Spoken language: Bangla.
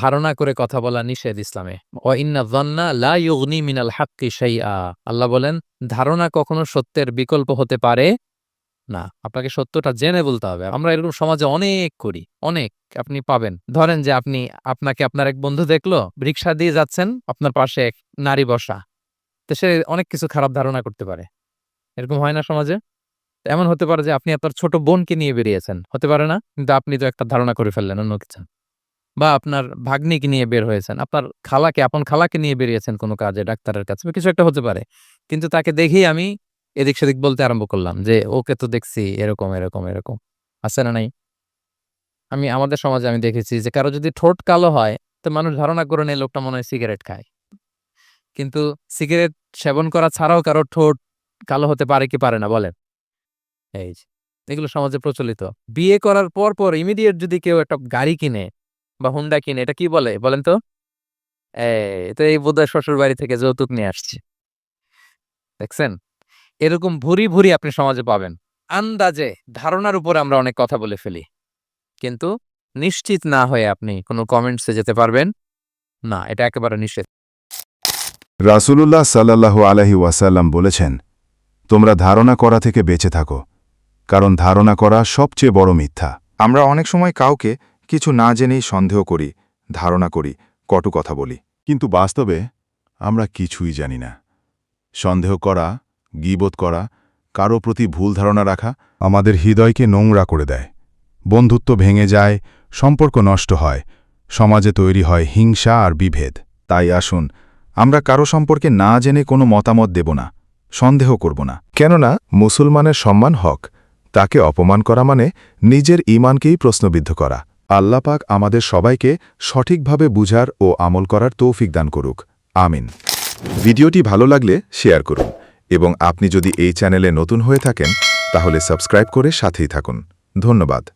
ধারণা করে কথা বলা নিষেধ ইসলামে। ও ইন্না দন্না লা ইউগনি মিনাল হাক্কি শাইআ। আল্লাহ বলেন, ধারণা কখনো সত্যের বিকল্প হতে পারে না। আপনাকে সত্যটা জেনে বলতে হবে। আমরা এরকম সমাজে অনেক করি, অনেক। আপনি পাবেন। ধরেন যে আপনি, আপনাকে আপনার এক বন্ধু দেখল, রিক্সা দিয়ে যাচ্ছেন, আপনার পাশে এক নারী বসা। তো সে অনেক কিছু খারাপ ধারণা করতে পারে। এরকম হয় না সমাজে? এমন হতে পারে যে আপনি আপনার ছোট বোনকে নিয়ে বেরিয়েছেন। হতে পারে না, কিন্তু আপনি তো একটা ধারণা করে ফেললেন, অন্য কিছু। বা আপনার ভাগ্নিকে নিয়ে বের হয়েছেন। আপনার খালাকে, আপন খালাকে নিয়ে বেরিয়েছেন কোনো কাজে, ডাক্তারের কাছে, বা কিছু একটা হতে পারে। কিন্তু তাকে দেখেই আমি এদিক সেদিক বলতে আরম্ভ করলাম যে, ওকে তো দেখছি, এরকম এরকম এরকম। আছে না নাই? আমি, আমাদের সমাজে আমি দেখেছি যে, কারও যদি ঠোঁট কালো হয়, তো মানুষ ধারণা করে নেয় লোকটা মনে হয় সিগারেট খায়। কিন্তু সিগারেট সেবন করা ছাড়াও কারও ঠোঁট কালো হতে পারে কি পারে না, বলেন। এই এগুলো সমাজে প্রচলিত। বিয়ে করার পর পর ইমিডিয়েট যদি কেউ একটা গাড়ি কিনে বা হুন্ডা কিনে এটা কি বলে বলেন তো? এই তো এই বোধহয় শ্বশুর বাড়ি থেকে যৌতুক নিয়ে আসছে। দেখছেন? এরকম ভুরি ভুরি আপনি সমাজে পাবেন। আন্দাজে ধারণার উপরে আমরা অনেক কথা বলে ফেলি। কিন্তু নিশ্চিত না হয়ে আপনি কোনো কমেন্টসে যেতে পারবেন। না এটা একেবারে নিষেধ। রাসূলুল্লাহ সাল্লাল্লাহু আলাইহি ওয়াসাল্লাম বলেছেন তোমরা ধারণা করা থেকে বেঁচে থাকো কারণ ধারণা করা সবচেয়ে বড় মিথ্যা। আমরা অনেক সময় কাউকে কিছু না জেনেই সন্দেহ করি, ধারণা করি, কটু কথা বলি। কিন্তু বাস্তবে আমরা কিছুই জানি না। সন্দেহ করা, গিবোধ করা, কারও প্রতি ভুল ধারণা রাখা আমাদের হৃদয়কে নোংরা করে দেয়। বন্ধুত্ব ভেঙে যায়, সম্পর্ক নষ্ট হয়, সমাজে তৈরি হয় হিংসা আর বিভেদ। তাই আসুন, আমরা কারও সম্পর্কে না জেনে কোনো মতামত দেব না, সন্দেহ করব না। কেননা, মুসলমানের সম্মান হক, তাকে অপমান করা মানে নিজের ঈমানকেই প্রশ্নবিদ্ধ করা। আল্লাপাক আমাদের সবাইকে সঠিকভাবে বুঝার ও আমল করার তৌফিক দান করুক। আমিন। ভিডিওটি ভালো লাগলে শেয়ার করুন এবং আপনি যদি এই চ্যানেলে নতুন হয়ে থাকেন, তাহলে সাবস্ক্রাইব করে সাথেই থাকুন। ধন্যবাদ।